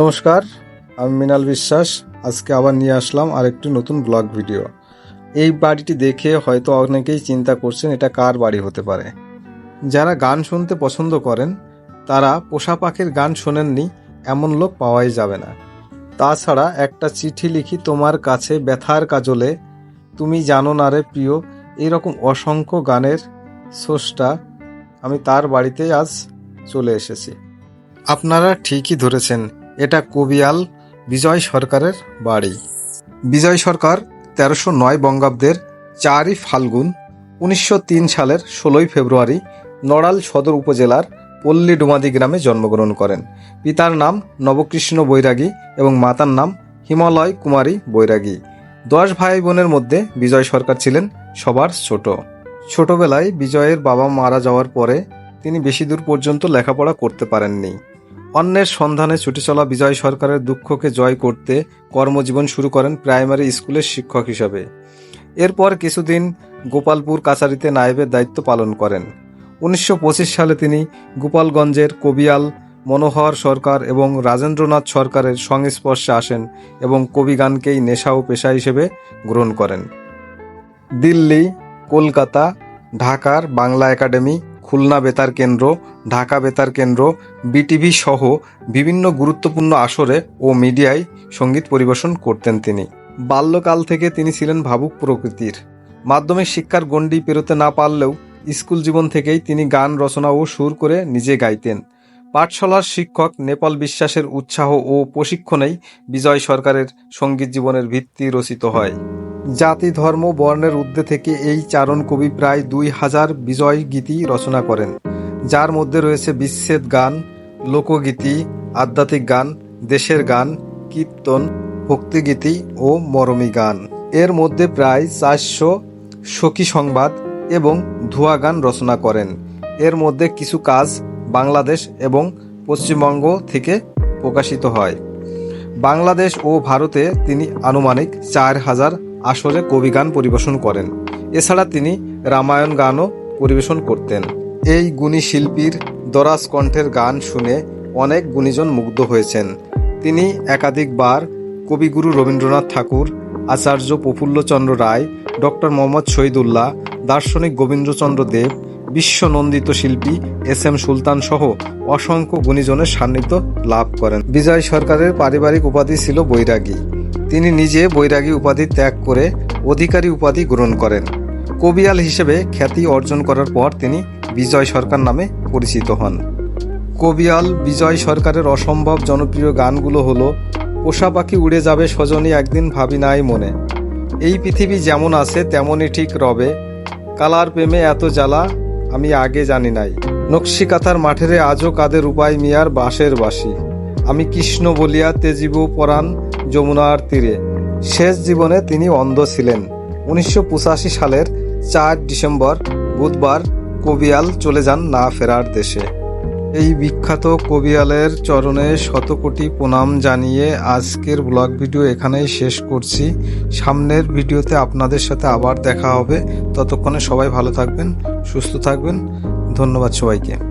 নমস্কার, আমি মৃণাল বিশ্বাস। আজকে আবার নিয়ে আসলাম আরেকটি নতুন ব্লগ ভিডিও। এই বাড়িটি দেখে হয়তো অনেকেই চিন্তা করছেন এটা কার বাড়ি হতে পারে। যারা গান শুনতে পছন্দ করেন, তারা পোষা পাখির গান শোনেননি, এমন লোক পাওয়াই যাবে না। তাছাড়া একটা চিঠি লিখি তোমার কাছে ব্যথার কাজলে, তুমি জানো না রে প্রিয় এইরকম অসংখ্য গানের স্রষ্টা, আমি তার বাড়িতে আজ চলে এসেছি। আপনারা ঠিকই ধরেছেন এটা কবিয়াল বিজয় সরকারের বাড়ি। বিজয় সরকার তেরোশো নয় বঙ্গাব্দের চারই ফাল্গুন উনিশশো তিন সালের ষোলোই ফেব্রুয়ারি নড়াল সদর উপজেলার পল্লী ডুমাদি গ্রামে জন্মগ্রহণ করেন। পিতার নাম নবকৃষ্ণ বৈরাগী এবং মাতার নাম হিমালয় কুমারী বৈরাগী। দশ ভাই বোনের মধ্যে বিজয় সরকার ছিলেন সবার ছোট। ছোটবেলায় বিজয়ের বাবা মারা যাওয়ার পরে তিনি বেশি দূর পর্যন্ত লেখাপড়া করতে পারেননি। অন্যের সন্ধানে ছুটে চলা বিজয় সরকারের দুঃখকে জয় করতে কর্মজীবন শুরু করেন প্রাইমারি স্কুলের শিক্ষক হিসাবে। এরপর কিছুদিন গোপালপুর কাছারিতে নায়েবের দায়িত্ব পালন করেন। উনিশশো পঁচিশ সালে তিনি গোপালগঞ্জের কবিয়াল, মনোহর সরকার এবং রাজেন্দ্রনাথ সরকারের সংস্পর্শে আসেন এবং কবিগানকেই নেশা ও পেশা হিসেবে গ্রহণ করেন। দিল্লি, কলকাতা, ঢাকার বাংলা একাডেমি খুলনা বেতার কেন্দ্র, ঢাকা বেতার কেন্দ্র বিটিভি সহ বিভিন্ন গুরুত্বপূর্ণ আসরে ও মিডিয়ায় সংগীত পরিবেশন করতেন তিনি। বাল্যকাল থেকে তিনি ছিলেন ভাবুক প্রকৃতির। মাধ্যমিক শিক্ষার গণ্ডি পেরোতে না পারলেও স্কুল জীবন থেকেই তিনি গান, রচনা ও সুর করে নিজে গাইতেন। পাঠশালার শিক্ষক নেপাল বিশ্বাসের উৎসাহ ও প্রশিক্ষণেই বিজয় সরকারের সংগীত জীবনের ভিত্তি রচিত হয়। জাতি, ধর্ম, বর্ণের ঊর্ধ্বে থেকে এই চারণ কবি প্রায় দুই হাজার বিজয় গীতি রচনা করেন, যার মধ্যে রয়েছে বিচ্ছেদ গান, লোকগীতি, আধ্যাত্মিক গান, দেশের গান, কীর্তন, ভক্তিগীতি ও মরমী গান। এর মধ্যে প্রায় চারশো সখী সংবাদ এবং ধোয়া গান রচনা করেন। এর মধ্যে কিছু কাজ বাংলাদেশ এবং পশ্চিমবঙ্গ থেকে প্রকাশিত হয়। বাংলাদেশ ও ভারতে তিনি আনুমানিক চার হাজার আসরে কবিগান পরিবেশন করেন। এছাড়া তিনি রামায়ণ গানও পরিবেশন করতেন। এই গুণী শিল্পীর দরাজ কণ্ঠের গান শুনে অনেক গুণীজন মুগ্ধ হয়েছেন। তিনি একাধিকবার কবিগুরু রবীন্দ্রনাথ ঠাকুর, আচার্য প্রফুল্লচন্দ্র রায়, ডক্টর মোহাম্মদ শহীদুল্লাহ, দার্শনিক গোবিন্দচন্দ্র দেব, বিশ্বনন্দিত শিল্পী এস এম সুলতান সহ অসংখ্য গুণীজনের সান্নিধ্য লাভ করেন। বিজয় সরকারের পারিবারিক উপাধি ছিল বৈরাগী। তিনি নিজে বৈরাগী উপাধি ত্যাগ করে অধিকারী উপাধি গ্রহণ করেন। কবিয়াল হিসেবে খ্যাতি অর্জন করার পর তিনি বিজয় সরকার নামে পরিচিত হন। কবিয়াল বিজয় সরকারের অসম্ভব জনপ্রিয় গানগুলো হলো, পোষা পাখি উড়ে যাবে সজনী একদিন ভাবি নাই মনে। এই পৃথিবী যেমন আছে, তেমনই ঠিক রবে। কালার প্রেমে এত জ্বালা, আমি আগে জানি নাই। নকশিকাথার মাঠেরে আজও কাদের উপায় মিয়ার বাঁশের বাসি আমি কৃষ্ণ বলিয়া তেজিব পরাণ যমুনার তীরে। শেষ জীবনে তিনি অন্ধ ছিলেন। উনিশশো পঁচাশি সালের চার ডিসেম্বর বুধবার কবিয়াল চলে যান না ফেরার দেশে। এই বিখ্যাত কবিয়ালের চরণে শতকোটি প্রণাম জানিয়ে আজকের ব্লগ ভিডিও এখানেই শেষ করছি। সামনের ভিডিওতে আপনাদের সাথে আবার দেখা হবে। ততক্ষণে সবাই ভালো থাকবেন, সুস্থ থাকবেন। ধন্যবাদ সবাইকে।